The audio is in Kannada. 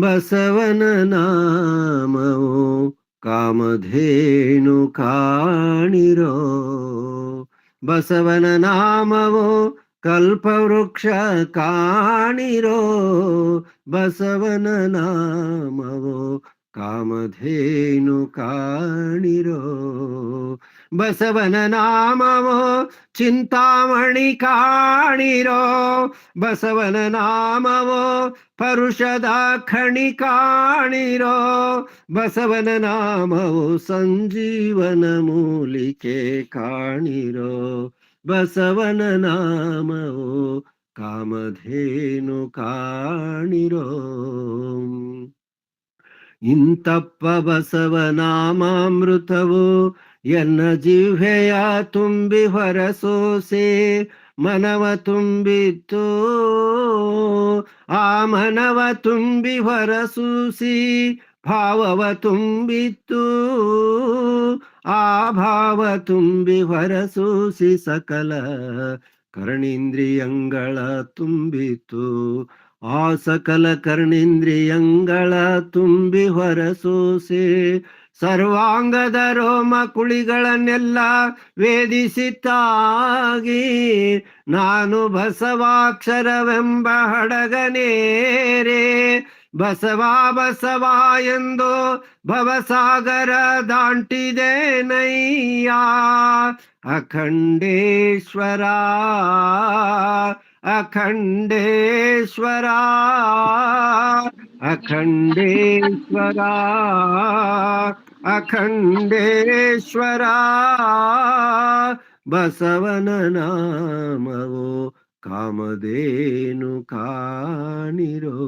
ಬಸವನ ನಾಮವು ಕಾಮಧೇನು ಕಾಣಿರೋ. ಬಸವನ ನಾಮವು ಕಲ್ಪವೃಕ್ಷ ಕಾಣಿರೋ. ಬಸವನ ನಾಮವು ಕಾಮಧೇನು ಕಾಣಿರೋ. ಬಸವನ ನಾಮವೋ ಚಿಂತಾಮಣಿ ಕಾಣಿರೋ. ಬಸವನ ನಾಮವೋ ಪರುಷದ ಖಣಿ ಕಾಣಿರೋ. ಬಸವನ ನಾಮವು ಸಂಜೀವನ ಮೂಲಿಕೆ ಕಾಣಿರೋ. ಬಸವನ ನಾಮವು ಕಾಮಧೇನು ಕಾಣಿರೋ. ಇಂತಪ್ಪ ಬಸವನಾಮಾಮೃತವು ಎನ್ನ ಜಿಹ್ವೆಯ ತುಂಬಿ ಹೊರಸೋಸೆ ಮನವ ತುಂಬಿತ್ತು. ಆ ಮನವ ತುಂಬಿ ಹೊರಸೂಸಿ ಭಾವವ ತುಂಬಿತ್ತು. ಆ ಭಾವ ತುಂಬಿ ಹೊರಸೂಸಿ ಸಕಲ ಕರ್ಣೇಂದ್ರಿಯಂಗಳ ತುಂಬಿತು ಆ ಸಕಲ ಕರ್ಣೇಂದ್ರಿಯಂಗಳ ತುಂಬಿ ಹೊರಸೂಸಿ ಸರ್ವಾಂಗದ ರೋಮ ಕುಳಿಗಳನ್ನೆಲ್ಲ ವೇದಿಸಿತ್ತಾಗಿ ನಾನು ಬಸವಾಕ್ಷರವೆಂಬ ಹಡಗನೇರೆ, ಬಸವಾ ಬಸವ ಎಂದು ಭವಸಾಗರ ದಾಂಟಿದೆ ನಯ್ಯ, ಅಖಂಡೇಶ್ವರ ಅಖಂಡೇಶ್ವರ ಅಖಂಡೇಶ್ವರ. ಅಖಂಡೇಶ್ವರ ಬಸವನ ನಾಮವೋ ಕಾಮಧೇನು ಕಾಣಿರೋ.